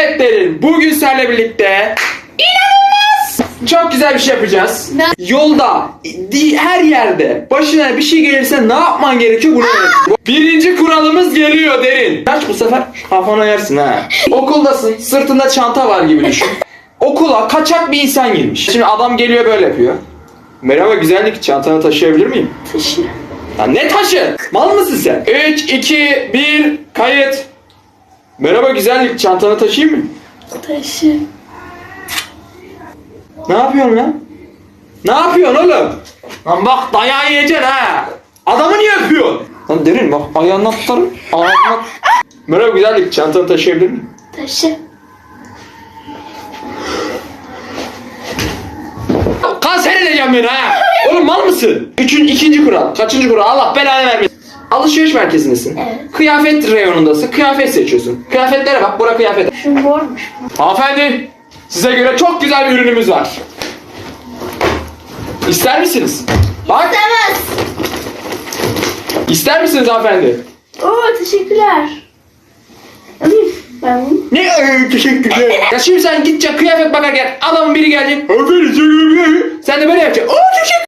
Evet Derin, bugün seninle birlikte inanılmaz çok güzel bir şey yapacağız. Ne? Yolda, di- her yerde başına bir şey gelirse ne yapman gerekiyor bunu öğret. Birinci kuralımız geliyor Derin. Kaç bu sefer kafana yersin ha. Okuldasın, sırtında çanta var gibi düşün. Okula kaçak bir insan girmiş. Şimdi adam geliyor böyle yapıyor. Merhaba güzellik, çantanı taşıyabilir miyim? Taşı. Ya ne taşı? Mal mısın sen? 3, 2, 1, kayıt. Merhaba güzellik, çantanı taşıyayım mı? Taşı. Ne yapıyorsun lan? Ne yapıyorsun oğlum? Lan bak dayağı yiyeceksin ha. Adamı niye öpüyorsun? Lan derin bak ayağından tutarım. Ağzına... Merhaba güzellik, çantanı taşıyabilir miyim? Taşı. Kanser edeceğim beni ha. Oğlum mal mısın? Üçüncü, ikinci kural. Kaçıncı kural? Allah belanı vermesin. Alışveriş merkezindesin. Evet. Kıyafet reyonundasın. Kıyafet seçiyorsun. Kıyafetlere bak. Bura kıyafet. Şu mormuş. Hanımefendi, size göre çok güzel bir ürünümüz var. İster misiniz? Bak, İstemez. ister misiniz hanımefendi? Oo teşekkürler. Alayım ben bunu. Ne ee, teşekkürler. ya şimdi sen gideceksin kıyafet bakarken adamın biri gelecek. Hanımefendi, sen de böyle yapacaksın. Oo